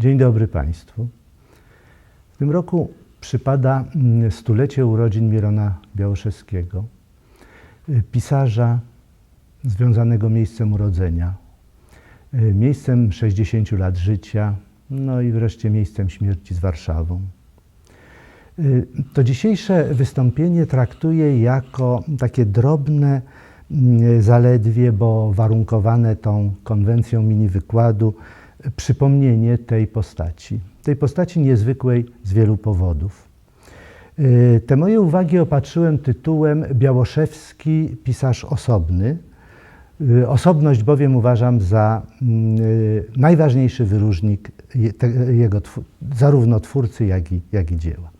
Dzień dobry Państwu. W tym roku przypada mm, stulecie urodzin Mirona Białoszewskiego, y, pisarza związanego miejscem urodzenia, y, miejscem 60 lat życia, no i wreszcie miejscem śmierci z Warszawą. Y, To dzisiejsze wystąpienie traktuję jako takie drobne, mm, zaledwie, bo warunkowane tą konwencją mini wykładu, przypomnienie tej postaci. Tej postaci niezwykłej z wielu powodów. Y, Te moje uwagi opatrzyłem tytułem Białoszewski, pisarz osobny. Y, Osobność bowiem uważam za mm, y, najważniejszy wyróżnik jego zarówno twórcy, jak i, jak i dzieła.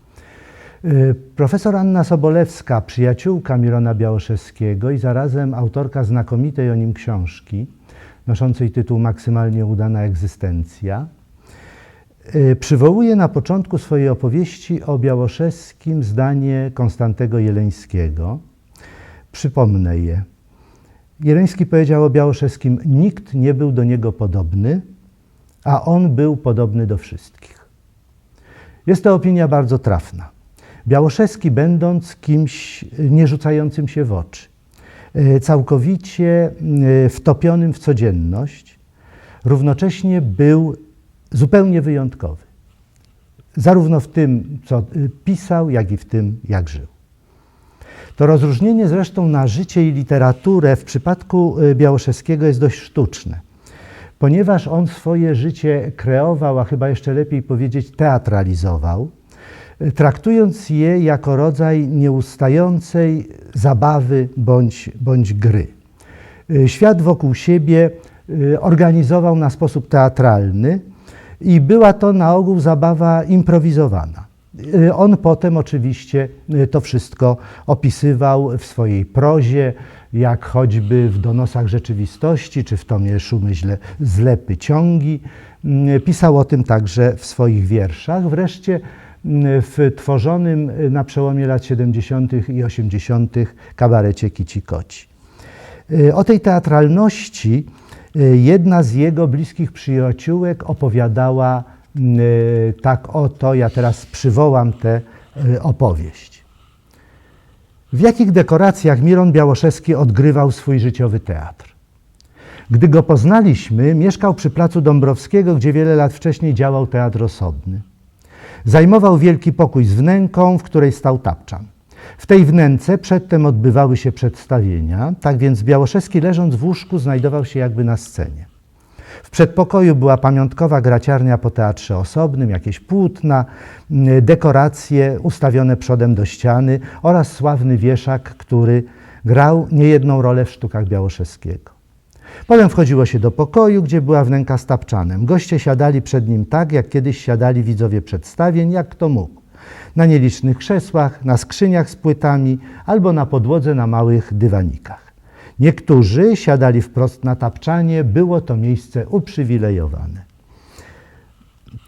Profesor Anna Sobolewska, przyjaciółka Mirona Białoszewskiego i zarazem autorka znakomitej o nim książki, noszącej tytuł Maksymalnie udana egzystencja, y, przywołuje na początku swojej opowieści o Białoszewskim zdanie Konstantego Jeleńskiego. Przypomnę je. Jeleński powiedział o Białoszewskim: Nikt nie był do niego podobny, a on był podobny do wszystkich. Jest to opinia bardzo trafna. Białoszewski, będąc kimś nie rzucającym się w oczy, całkowicie e, wtopionym w codzienność, równocześnie był zupełnie wyjątkowy. Zarówno w tym, co e, pisał, jak i w tym, jak żył. To rozróżnienie zresztą na życie i literaturę w przypadku e, Białoszewskiego jest dość sztuczne, ponieważ on swoje życie kreował, a chyba jeszcze lepiej powiedzieć teatralizował, e, traktując je jako rodzaj nieustającej zabawy bądź, bądź gry. E, Świat wokół siebie e, organizował na sposób teatralny i była to na ogół zabawa improwizowana. Y, On potem oczywiście y, to wszystko opisywał w swojej prozie, jak choćby w Donosach Rzeczywistości, czy w tomie Szumy źle, Zlepy Ciągi. Y, Pisał o tym także w swoich wierszach. Wreszcie y, w tworzonym y, na przełomie lat 70. i 80. kabarecie Kici Koci. Y, O tej teatralności y, jedna z jego bliskich przyjaciółek opowiadała tak oto, ja teraz przywołam tę opowieść. W jakich dekoracjach Miron Białoszewski odgrywał swój życiowy teatr? Gdy go poznaliśmy, mieszkał przy placu Dąbrowskiego, gdzie wiele lat wcześniej działał teatr osobny. Zajmował wielki pokój z wnęką, w której stał tapczan. W tej wnęce przedtem odbywały się przedstawienia, tak więc Białoszewski leżąc w łóżku znajdował się jakby na scenie. W przedpokoju była pamiątkowa graciarnia po teatrze osobnym, jakieś płótna, dekoracje ustawione przodem do ściany oraz sławny wieszak, który grał niejedną rolę w sztukach Białoszewskiego. Potem wchodziło się do pokoju, gdzie była wnęka z tapczanem. Goście siadali przed nim tak, jak kiedyś siadali widzowie przedstawień, jak kto mógł. Na nielicznych krzesłach, na skrzyniach z płytami albo na podłodze na małych dywanikach. Niektórzy siadali wprost na tapczanie, było to miejsce uprzywilejowane.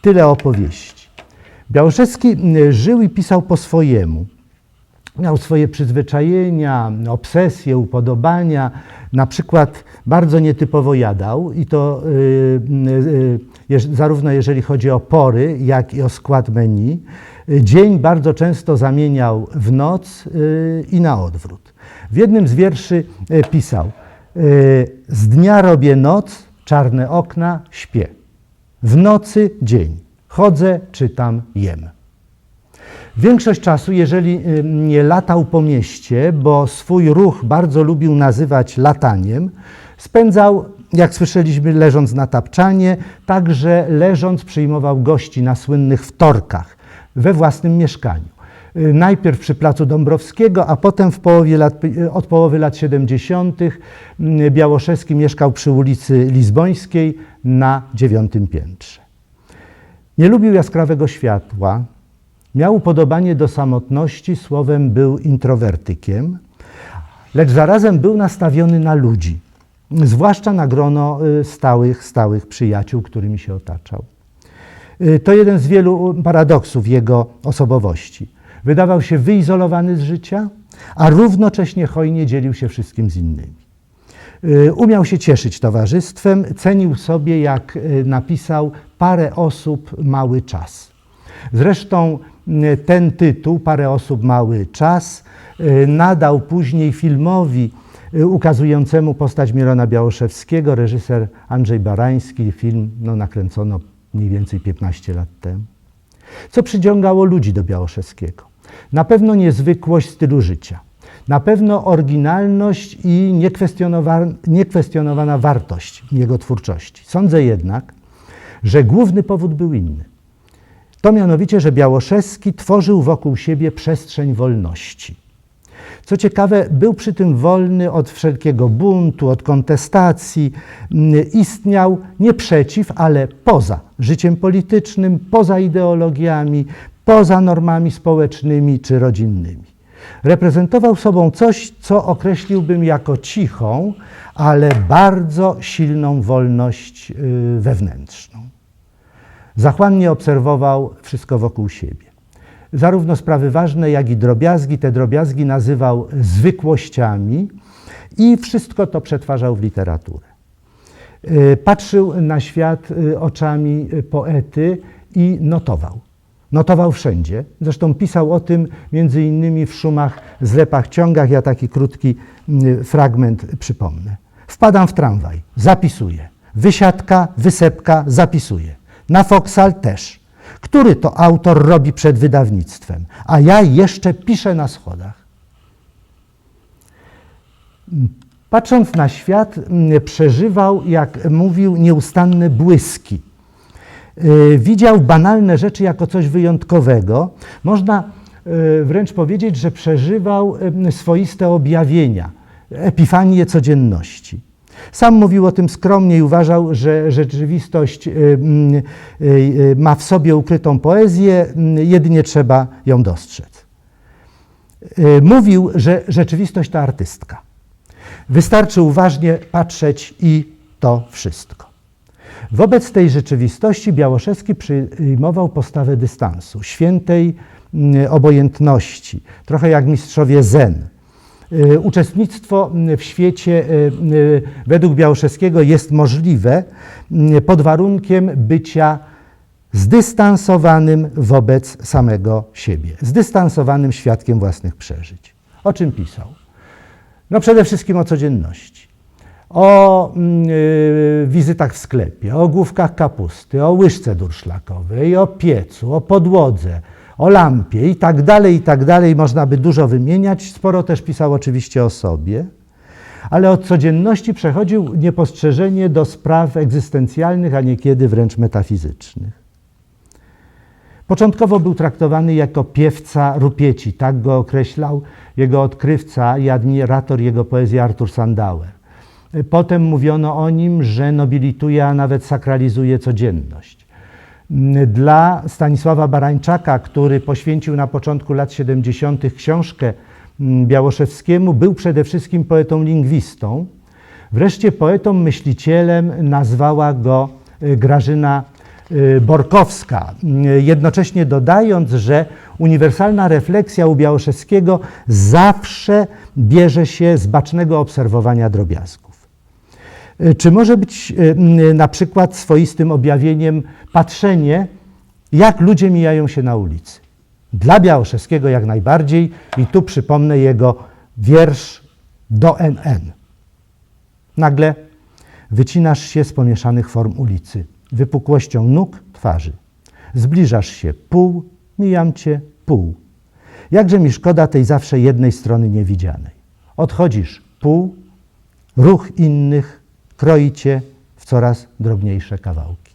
Tyle opowieści. Białoszewski mm, żył i pisał po swojemu. Miał swoje przyzwyczajenia, obsesje, upodobania. Na przykład bardzo nietypowo jadał i to y, y, jeż- zarówno jeżeli chodzi o pory, jak i o skład menu. Y, Dzień bardzo często zamieniał w noc y, i na odwrót. W jednym z wierszy y, pisał: y, Z dnia robię noc, czarne okna, śpię. W nocy dzień. Chodzę, czytam, jem. Większość czasu, jeżeli y, nie latał po mieście, bo swój ruch bardzo lubił nazywać lataniem, spędzał, jak słyszeliśmy, leżąc na tapczanie, także leżąc przyjmował gości na słynnych wtorkach we własnym mieszkaniu. Y, Najpierw przy placu Dąbrowskiego, a potem połowie lat, y, od połowy lat 70. y, Białoszewski mieszkał przy ulicy Lizbońskiej na dziewiątym piętrze. Nie lubił jaskrawego światła, miał upodobanie do samotności, słowem był introwertykiem, lecz zarazem był nastawiony na ludzi, zwłaszcza na grono y, stałych, stałych przyjaciół, którymi się otaczał. Y, To jeden z wielu paradoksów jego osobowości. Wydawał się wyizolowany z życia, a równocześnie hojnie dzielił się wszystkim z innymi. Y, Umiał się cieszyć towarzystwem, cenił sobie, jak y, napisał, parę osób, mały czas. Zresztą y, ten tytuł, parę osób, mały czas, y, nadał później filmowi y, ukazującemu postać Mirona Białoszewskiego, reżyser Andrzej Barański. Film no, nakręcono mniej więcej 15 lat temu. Co przyciągało ludzi do Białoszewskiego? Na pewno niezwykłość stylu życia. Na pewno oryginalność i niekwestionowa- niekwestionowana wartość jego twórczości. Sądzę jednak, że główny powód był inny. To mianowicie, że Białoszewski tworzył wokół siebie przestrzeń wolności. Co ciekawe, był przy tym wolny od wszelkiego buntu, od kontestacji. Mm, Istniał nie przeciw, ale poza życiem politycznym, poza ideologiami, poza normami społecznymi czy rodzinnymi. Reprezentował sobą coś, co określiłbym jako cichą, ale bardzo silną wolność y, wewnętrzną. Zachłannie obserwował wszystko wokół siebie. Zarówno sprawy ważne, jak i drobiazgi. Te drobiazgi nazywał zwykłościami i wszystko to przetwarzał w literaturę. Y, Patrzył na świat y, oczami poety i notował. Notował wszędzie. Zresztą pisał o tym między innymi w szumach, zlepach, ciągach. Ja taki krótki fragment przypomnę. Wpadam w tramwaj, zapisuję. Wysiadka, wysepka, zapisuję. Na Foksal też. Który to autor robi przed wydawnictwem? A ja jeszcze piszę na schodach. Patrząc na świat, mm, przeżywał, jak mówił, nieustanne błyski. Y, Widział banalne rzeczy jako coś wyjątkowego. Można y, wręcz powiedzieć, że przeżywał y, swoiste objawienia, epifanie codzienności. Sam mówił o tym skromnie i uważał, że rzeczywistość y, mm, y, y, ma w sobie ukrytą poezję, jedynie trzeba ją dostrzec. Mówił, że rzeczywistość to artystka. Wystarczy uważnie patrzeć i to wszystko. Wobec tej rzeczywistości Białoszewski przyjmował postawę dystansu, świętej mm, obojętności, trochę jak mistrzowie zen. Y, Uczestnictwo w świecie y, y, według Białoszewskiego jest możliwe pod warunkiem bycia zdystansowanym wobec samego siebie, zdystansowanym świadkiem własnych przeżyć. O czym pisał? No przede wszystkim o codzienności. O mm, wizytach w sklepie, o główkach kapusty, o łyżce durszlakowej, o piecu, o podłodze, o lampie i tak dalej, i tak dalej. Można by dużo wymieniać. Sporo też pisał oczywiście o sobie. Ale od codzienności przechodził niepostrzeżenie do spraw egzystencjalnych, a niekiedy wręcz metafizycznych. Początkowo był traktowany jako piewca rupieci, tak go określał jego odkrywca i admirator jego poezji Artur Sandauer. Potem mówiono o nim, że nobilituje, a nawet sakralizuje codzienność. Dla Stanisława Barańczaka, który poświęcił na początku lat 70. książkę mm, Białoszewskiemu, był przede wszystkim poetą lingwistą. Wreszcie poetą myślicielem nazwała go y, Grażyna y, Borkowska, y, jednocześnie dodając, że uniwersalna refleksja u Białoszewskiego zawsze bierze się z bacznego obserwowania drobiazgów. Y, Czy może być y, y, na przykład swoistym objawieniem patrzenie, jak ludzie mijają się na ulicy? Dla Białoszewskiego jak najbardziej i tu przypomnę jego wiersz do NN. Nagle wycinasz się z pomieszanych form ulicy, wypukłością nóg, twarzy. Zbliżasz się pół, mijam cię pół. Jakże mi szkoda tej zawsze jednej strony niewidzianej. Odchodzisz pół, ruch innych kroi cię w coraz drobniejsze kawałki.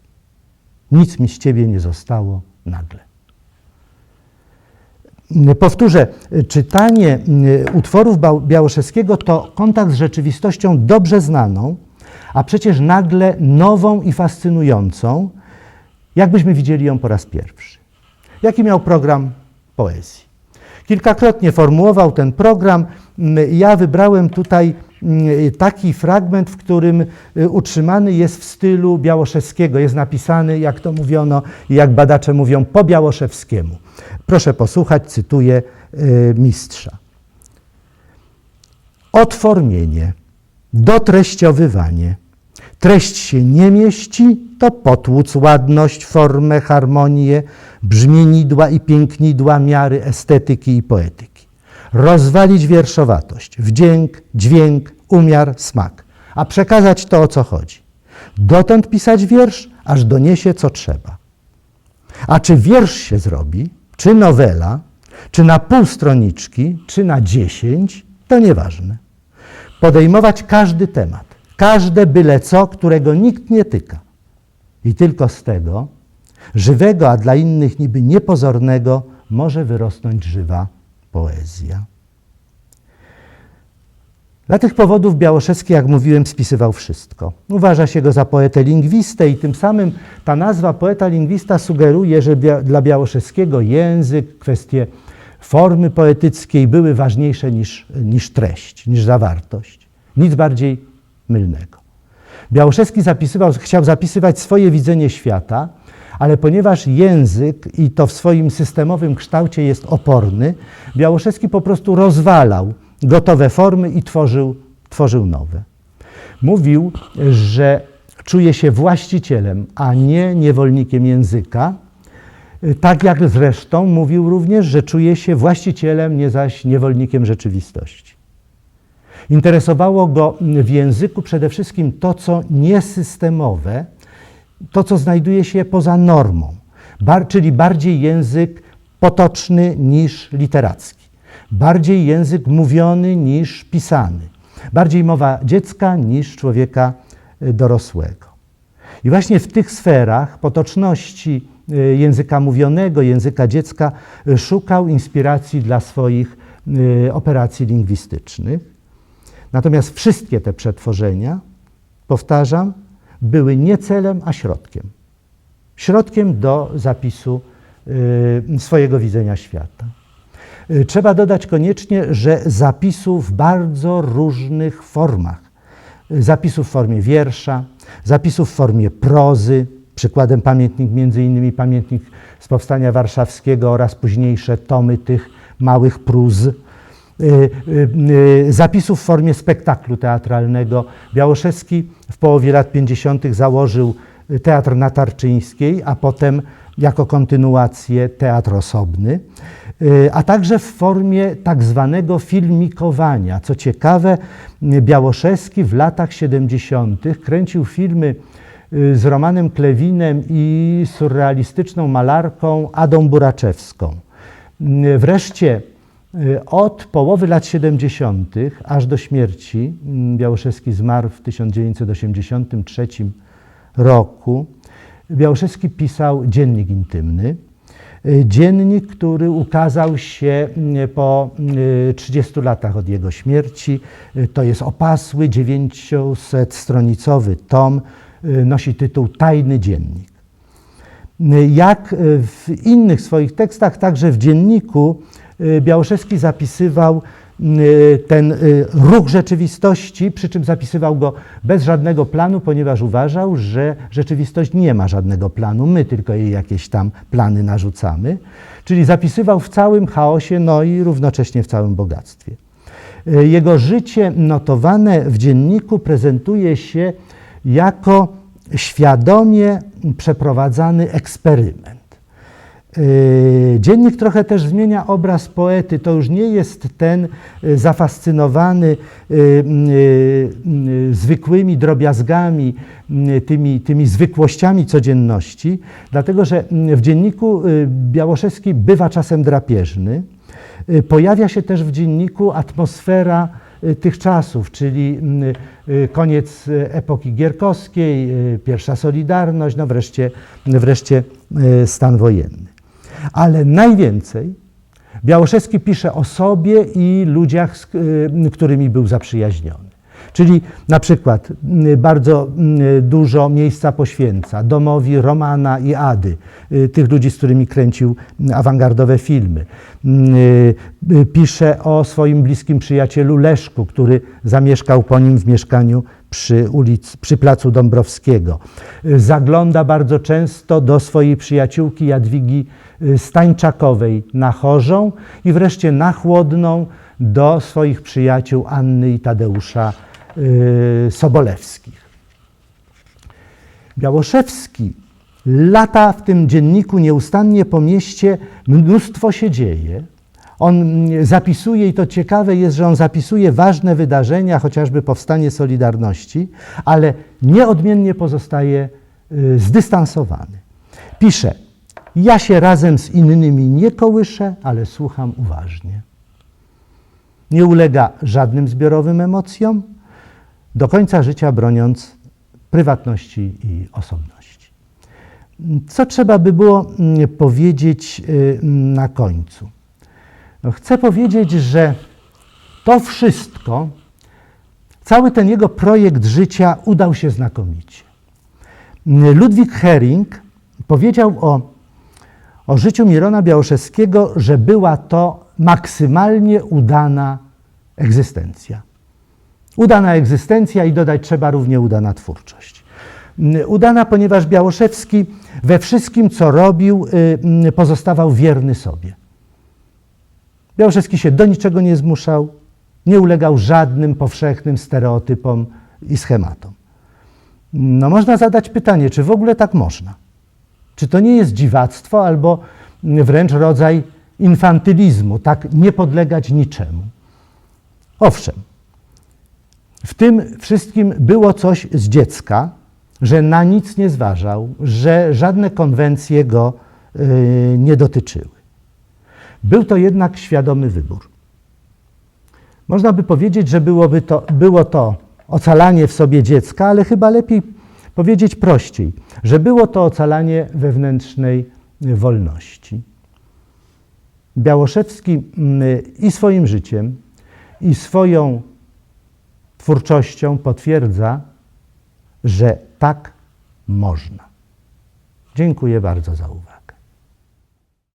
Nic mi z ciebie nie zostało nagle. Powtórzę, czytanie utworów Bał- Białoszewskiego to kontakt z rzeczywistością dobrze znaną, a przecież nagle nową i fascynującą, jakbyśmy widzieli ją po raz pierwszy. Jaki miał program poezji? Kilkakrotnie formułował ten program. Ja wybrałem tutaj taki fragment, w którym y, utrzymany jest w stylu Białoszewskiego. Jest napisany, jak to mówiono jak badacze mówią, po Białoszewskiemu. Proszę posłuchać, cytuję y, mistrza. Otwormienie. Dotreściowywanie. Treść się nie mieści, to potłuc ładność, formę, harmonię, brzmienidła i pięknidła miary estetyki i poetyki. Rozwalić wierszowatość, wdzięk, dźwięk, umiar, smak, a przekazać to, o co chodzi. Dotąd pisać wiersz, aż doniesie, co trzeba. A czy wiersz się zrobi, czy nowela, czy na pół stroniczki, czy na dziesięć, to nieważne. Podejmować każdy temat, każde byle co, którego nikt nie tyka. I tylko z tego, żywego, a dla innych niby niepozornego, może wyrosnąć żywa poezja. Dla tych powodów Białoszewski, jak mówiłem, spisywał wszystko. Uważa się go za poetę lingwistę i tym samym ta nazwa poeta-lingwista sugeruje, że dla Białoszewskiego język, kwestie formy poetyckiej były ważniejsze niż, niż treść, niż zawartość. Nic bardziej mylnego. Białoszewski zapisywał, chciał zapisywać swoje widzenie świata, ale ponieważ język i to w swoim systemowym kształcie jest oporny, Białoszewski po prostu rozwalał gotowe formy i tworzył, tworzył nowe. Mówił, że czuje się właścicielem, a nie niewolnikiem języka. Tak jak zresztą mówił również, że czuje się właścicielem, nie zaś niewolnikiem rzeczywistości. Interesowało go w języku przede wszystkim to, co niesystemowe, to, co znajduje się poza normą, bar, czyli bardziej język potoczny niż literacki, bardziej język mówiony niż pisany, bardziej mowa dziecka niż człowieka y, dorosłego. I właśnie w tych sferach potoczności y, języka mówionego, języka dziecka y, szukał inspiracji dla swoich operacji lingwistycznych. Natomiast wszystkie te przetworzenia, powtarzam, były nie celem, a środkiem. Środkiem do zapisu y, swojego widzenia świata. Y, trzeba dodać koniecznie, że zapisu w bardzo różnych formach. Zapisu w formie wiersza, zapisu w formie prozy, przykładem pamiętnik między innymi pamiętnik z Powstania Warszawskiego oraz późniejsze tomy tych małych Y, y, y, zapisów w formie spektaklu teatralnego. Białoszewski w połowie lat 50. założył Teatr na Tarczyńskiej, a potem jako kontynuację teatr osobny, a także w formie tak zwanego filmikowania. Co ciekawe, Białoszewski w latach 70. kręcił filmy z Romanem Klewinem i surrealistyczną malarką Adą Buraczewską. Wreszcie Y, od połowy lat 70. aż do śmierci, mm, Białoszewski zmarł w 1983 roku, Białoszewski pisał dziennik intymny. Y, dziennik, który ukazał się mm, po 30 y, latach od jego śmierci. To jest opasły, 900-stronicowy tom, nosi tytuł Tajny Dziennik. Jak w innych swoich tekstach, także w dzienniku Y, Białoszewski zapisywał y, ten y, ruch rzeczywistości, przy czym zapisywał go bez żadnego planu, ponieważ uważał, że rzeczywistość nie ma żadnego planu, my tylko jej jakieś tam plany narzucamy. Czyli zapisywał w całym chaosie, no i równocześnie w całym bogactwie. Jego życie notowane w dzienniku prezentuje się jako świadomie przeprowadzany eksperyment. Yy, dziennik trochę też zmienia obraz poety. To już nie jest ten yy, zafascynowany yy, zwykłymi drobiazgami, tymi, tymi zwykłościami codzienności, dlatego że w dzienniku Białoszewski bywa czasem drapieżny. Pojawia się też w dzienniku atmosfera tych czasów, czyli koniec epoki gierkowskiej, pierwsza Solidarność, no wreszcie, wreszcie stan wojenny. Ale najwięcej Białoszewski pisze o sobie i ludziach, z y, którymi był zaprzyjaźniony. Czyli na przykład y, bardzo y, dużo miejsca poświęca domowi Romana i Ady, tych ludzi, z którymi kręcił awangardowe filmy. Pisze o swoim bliskim przyjacielu Leszku, który zamieszkał po nim w mieszkaniu przy, ulic, przy placu Dąbrowskiego. Zagląda bardzo często do swojej przyjaciółki Jadwigi Y, Stańczakowej na Chorzą i wreszcie na Chłodną do swoich przyjaciół Anny i Tadeusza y, Sobolewskich. Białoszewski lata w tym dzienniku nieustannie po mieście, mnóstwo się dzieje. On zapisuje, i to ciekawe jest, że on zapisuje ważne wydarzenia, chociażby powstanie Solidarności, ale nieodmiennie pozostaje y, zdystansowany. Pisze, ja się razem z innymi nie kołyszę, ale słucham uważnie. Nie ulega żadnym zbiorowym emocjom, do końca życia broniąc prywatności i osobności. Co trzeba by było mm, powiedzieć y, na końcu? No, chcę powiedzieć, że to wszystko, cały ten jego projekt życia udał się znakomicie. Ludwik Hering powiedział o, o życiu Mirona Białoszewskiego, że była to maksymalnie udana egzystencja. Udana egzystencja i dodać trzeba równie udana twórczość. Udana, ponieważ Białoszewski we wszystkim, co robił, y, pozostawał wierny sobie. Białoszewski się do niczego nie zmuszał, nie ulegał żadnym powszechnym stereotypom i schematom. No można zadać pytanie, czy w ogóle tak można? Czy to nie jest dziwactwo albo wręcz rodzaj infantylizmu, tak nie podlegać niczemu? Owszem, w tym wszystkim było coś z dziecka, że na nic nie zważał, że żadne konwencje go y, nie dotyczyły. Był to jednak świadomy wybór. Można by powiedzieć, że byłoby to, było to ocalanie w sobie dziecka, ale chyba lepiej powiedzieć prościej, że było to ocalanie wewnętrznej wolności. Białoszewski mm, i swoim życiem, i swoją twórczością potwierdza, że tak można. Dziękuję bardzo za uwagę.